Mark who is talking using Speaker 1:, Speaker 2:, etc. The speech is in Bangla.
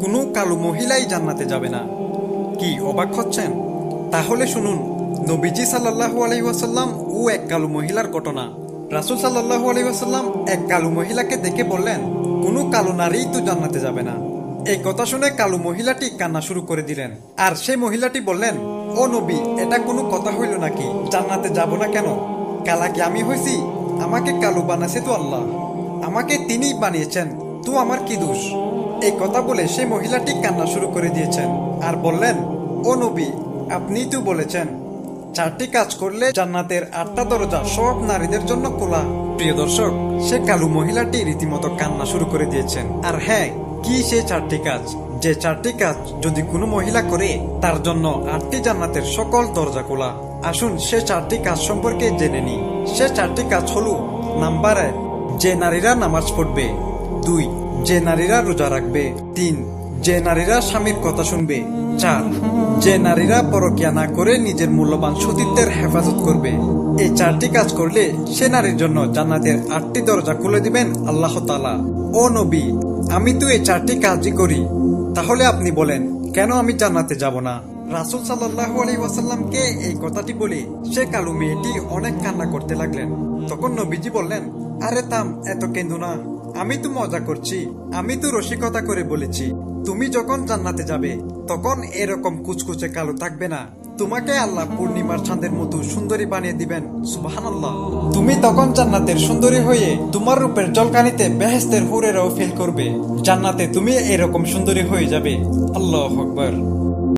Speaker 1: কোনো কালো মহিলাই জান্নাতে যাবে না। কি অবাক হচ্ছেন? তাহলে শুনুন, নবীজি সাল্লাল্লাহু আলাইহি ওয়াসাল্লাম ও এক কালো মহিলার ঘটনা। রাসূল সাল্লাল্লাহু আলাইহি ওয়াসাল্লাম এক কালো মহিলাকে দেখে বললেন, কোনো কালো নারীই তো জান্নাতে যাবে না। এই কথা শুনে কালো মহিলাটি কান্না শুরু করে দিলেন। আর সেই মহিলাটি বললেন, ও নবী, এটা কোনো কথা হইল নাকি? জান্নাতে যাব না কেন? কালা কি আমি হয়েছি আমাকে কালো বানাছে তো আল্লাহ। আমাকে তিনিই বানিয়েছেন। তো আমার কি দোষ? এই কথা বলে সেই মহিলাটি কান্না শুরু করে দিয়েছেন আর বললেন, ও নবী আপনিই তো বলেছেন, চারটি কাজ করলে জান্নাতের আটটা দরজা সব নারীদের জন্য খোলা। প্রিয় দর্শক, সে কালু মহিলাটি রীতিমতো কান্না শুরু করে দিয়েছেন। আর হ্যাঁ কি সে চারটি কাজ? যে চারটি কাজ যদি কোনো মহিলা করে, তার জন্য আটটি জান্নাতের সকল দরজা খোলা। আসুন সে চারটি কাজ সম্পর্কে জেনে নি সে চারটি কাজ হলো, নাম্বার এক, যে নারীরা নামাজ পড়বে। দুই, যে নারীরা রোজা রাখবে। তিন, যে নারীরা স্বামীর কথা শুনবে। চার, যে নারীরা পরকিয়া না করে নিজের মূল্যবান সতীত্বের হেফাজত করবে। এই চারটি কাজ করলে সে নারীর জন্য জান্নাতের আটটি দরজা খুলে দিবেন আল্লাহ তালা ও নবী, আমি তো এই চারটি কাজই করি। তাহলে আপনি বলেন, কেন আমি জান্নাতে যাব না? রাসুল সাল্লাহ আলী এই কথাটি বলে সে কালু মেয়েটি অনেক কান্না করতে লাগলেন। তখন নবীজি বললেন, আরে তাম এত কেন্দু না। আমি তো মজা করছি, আমি তো রসিকতা করে বলেছি, তুমি যখন জান্নাতে যাবে, তখন এরকম কুচকুচে কালো থাকবে না। তোমাকে আল্লাহ পূর্ণিমার চাঁদের মতো সুন্দরী বানিয়ে দিবেন, সুবহানাল্লাহ। তুমি তখন জান্নাতের সুন্দরী হয়ে তোমার রূপের জলকানিতে বেহেস্তের হুরেরাও ফেল করবে। জান্নাতে তুমি এরকম সুন্দরী হয়ে যাবে। আল্লাহ আকবার।